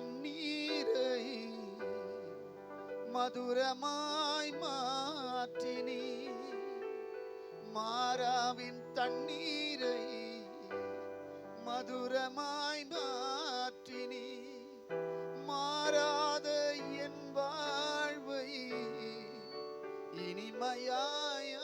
கண்ணீரை மதுரமாய் மாற்றினி. மாறாவின் தண்ணீரை மதுரமாய் மாற்றினி. மாறாத என் வாழ்வை இனிமையாய்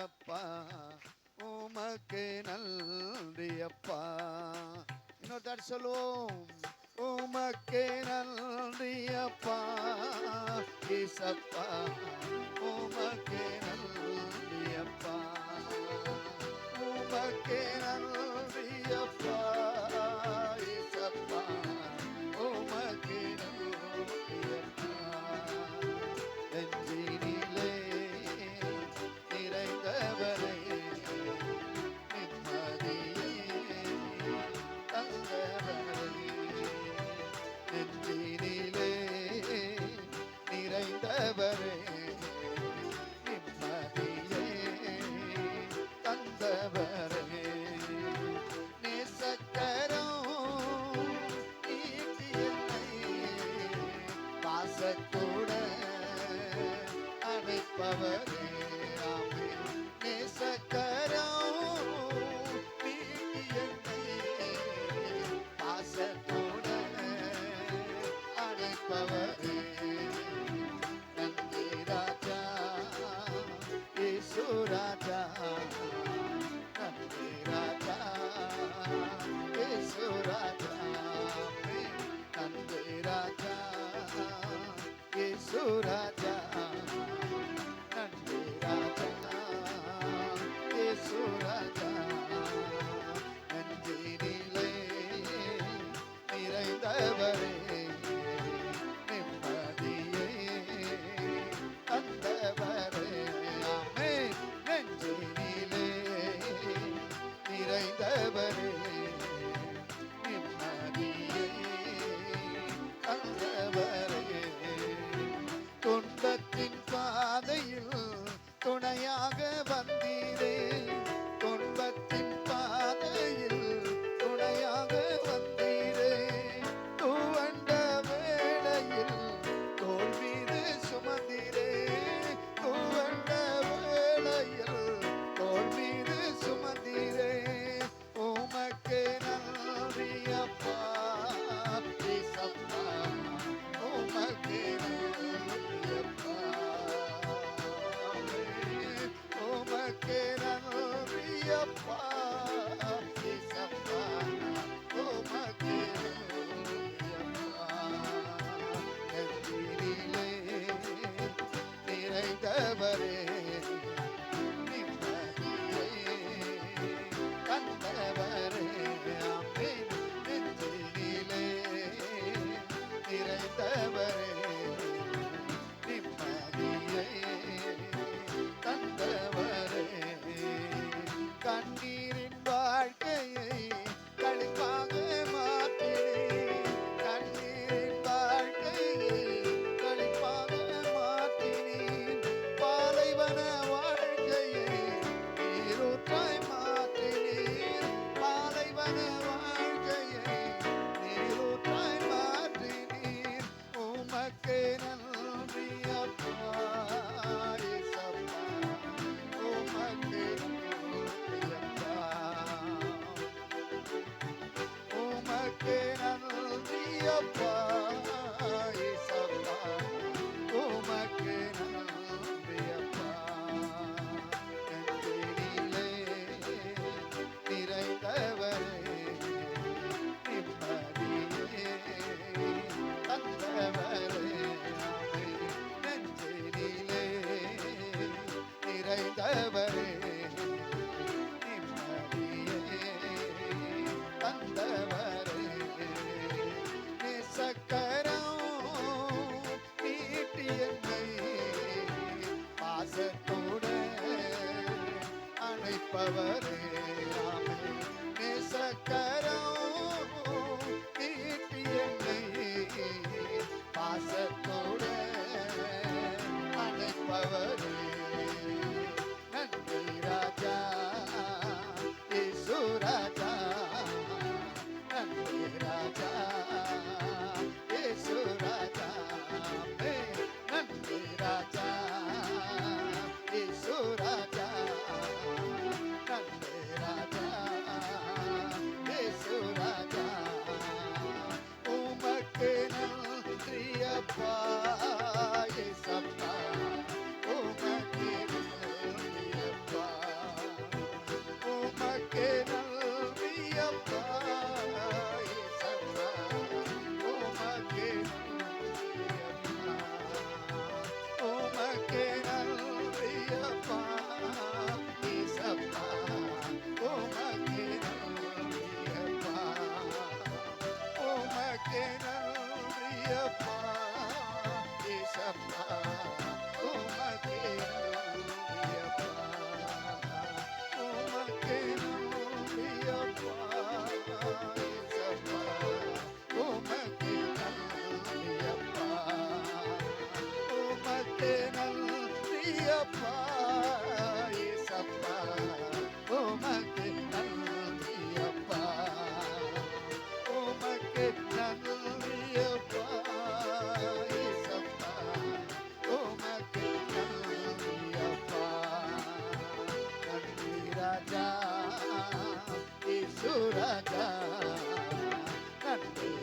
ஏசப்பா உமக்கு நன்றியப்பா. இன்னொரு தாடி சொல்லுவோம் உமக்கு நன்றியப்பா. ஏசப்பா உமக்கு நன்றியப்பா. உமக்கு நன்றி. up. love.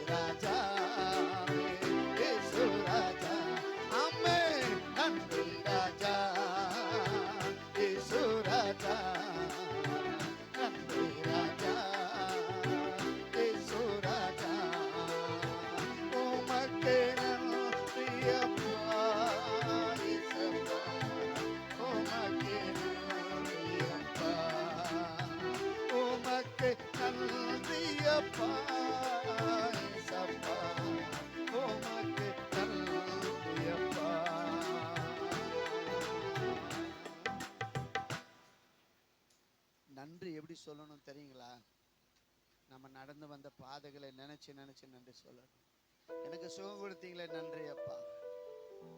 நன்றி சொல்லணும் தெரியுங்களா? நம்ம நடந்து வந்த பாதைகளை நினைச்சு நினைச்சு நன்றி சொல்லணும். எனக்கு சுகம் கொடுத்தீங்களே நன்றி அப்பா.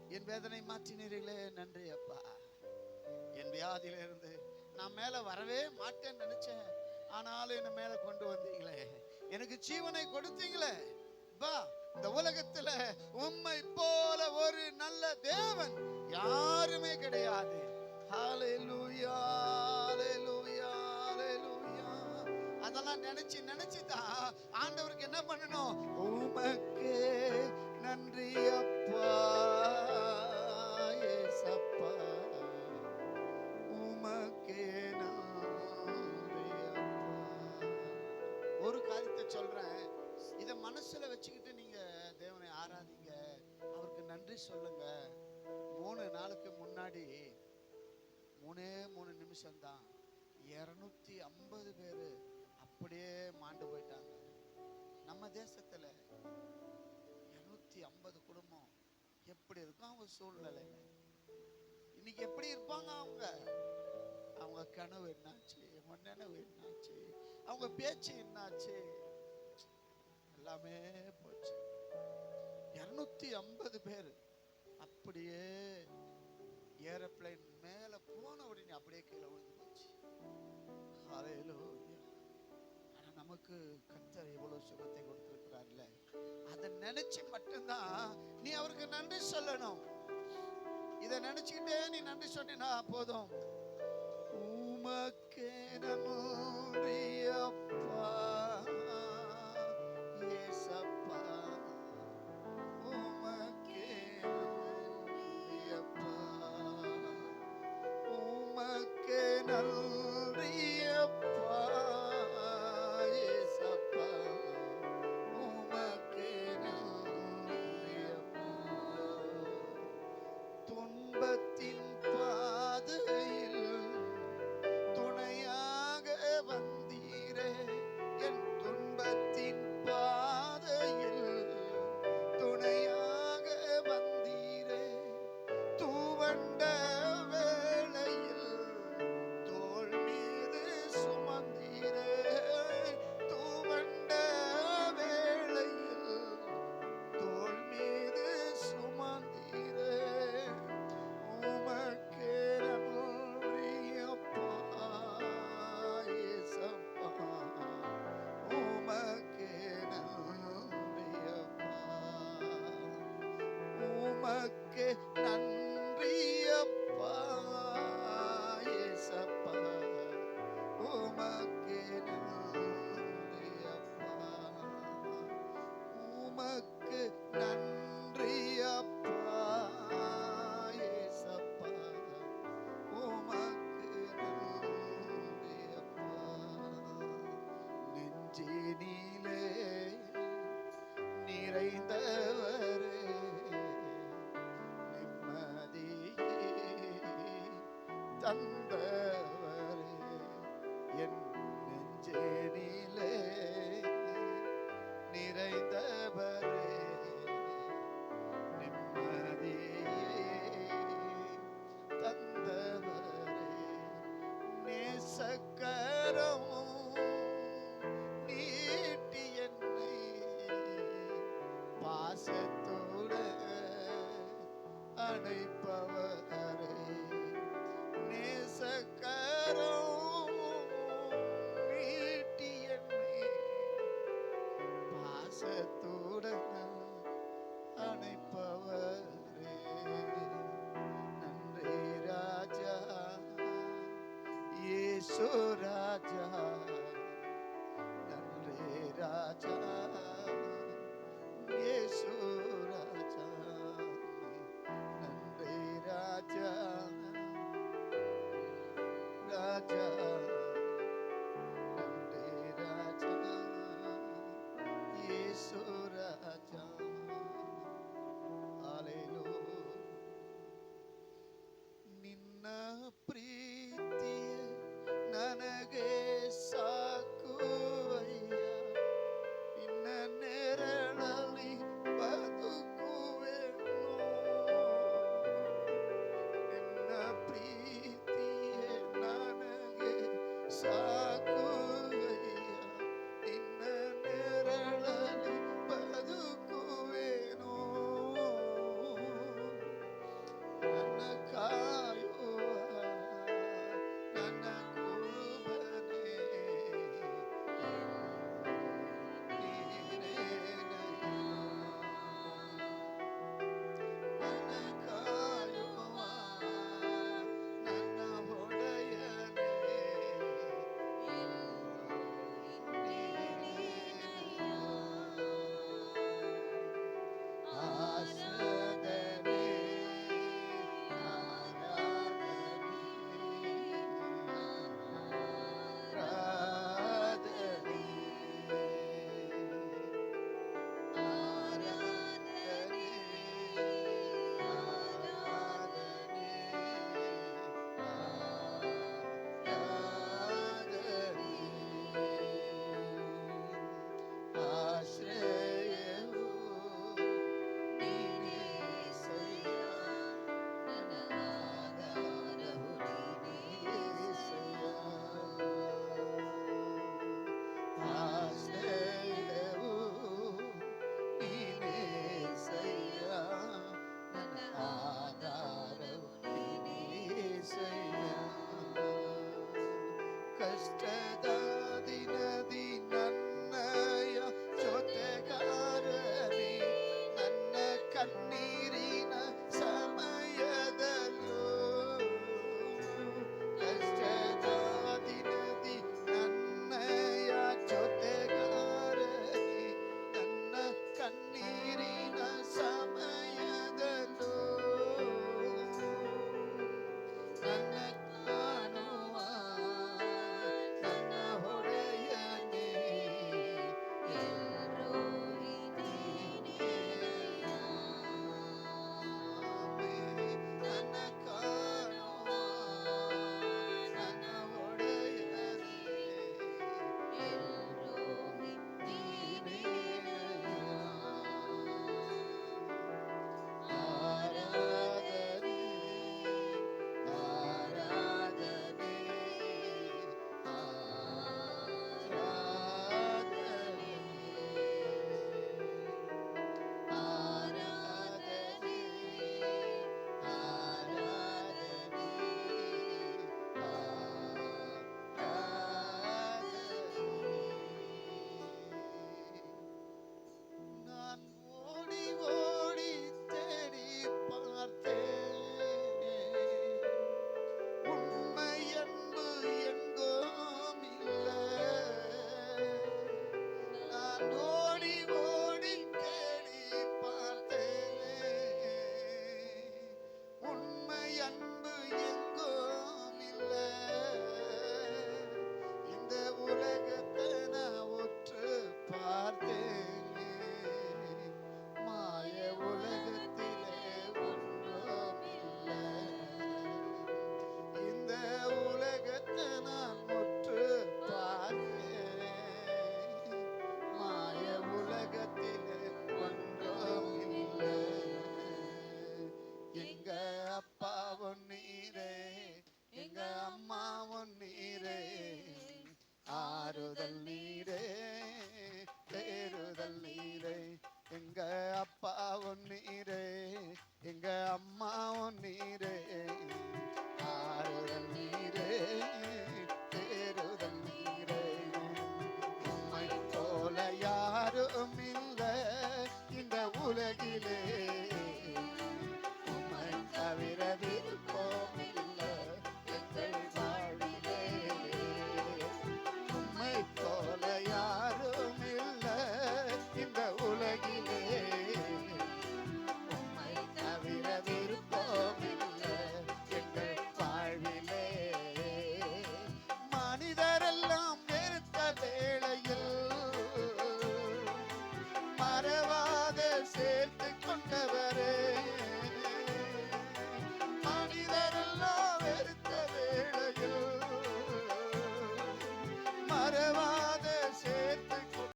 என் வேதனை மாற்றினீர்களே நன்றி அப்பா. என் வியாதியில இருந்து நான் மேல வரவே மாட்டேன்னு நினைச்சேன். ஆனாலும் என்ன மேல கொண்டு வந்தீங்களே. எனக்கு ஜீவனை கொடுத்தீங்களே. பா இந்த உலகத்துல உண்மை போல ஒரு நல்ல தேவன் யாருமே கிடையாது. ஹalleluya ஹalleluya நினைச்சு நினைச்சு தான் ஆண்டவருக்கு என்ன பண்ணணும்? உமக்கு நன்றி அப்பா. ஏசப்பா உமக்கே நன்றி அப்பா. ஒரு காரியத்தை சொல்றேன். இத மனசுல வச்சுக்கிட்டு நீங்க தேவனை ஆராதிங்க. அவருக்கு நன்றி சொல்லுங்க. மூணு நாளுக்கு முன்னாடி மூணே மூணு நிமிஷம் தான் இரநூத்தி ஐம்பது பேர் அப்படியே மாண்டு போயிட்டாங்க. நம்ம தேசத்துல இருநூத்தி ஐம்பது குடும்பம் எப்படி இருக்கும் அவங்க சூழ்நிலை இன்னைக்கு எப்படி இருப்பாங்க அவங்க? அவங்க கனவு என்னாச்சு? மண்ணெனவு என்னாச்சு? அவங்க பேச்சு என்னாச்சு? எல்லாமே போச்சு. இருநூத்தி ஐம்பது பேர் அப்படியே ஏரோப்ளைன் மேல போன உடனே அப்படியே கீழே விழுந்து போச்சு. ஹalleluya. நமக்கு கத்தர் எவ்வளவு சுகத்தை கொடுத்திருக்கிறார்ல. அதை நினைச்சு மட்டும்தான் நீ அவருக்கு நன்றி சொல்லணும். இதை நினைச்சுக்கிட்டே நீ நன்றி சொன்னா போதும். உமக்கே நன்றி அப்பா. தந்தவரே என் நெஞ்சேனிலே நிறைந்தவரே நிம்மதியே தந்தவரே நேசக்கர suraja nan re raja. Yesterday.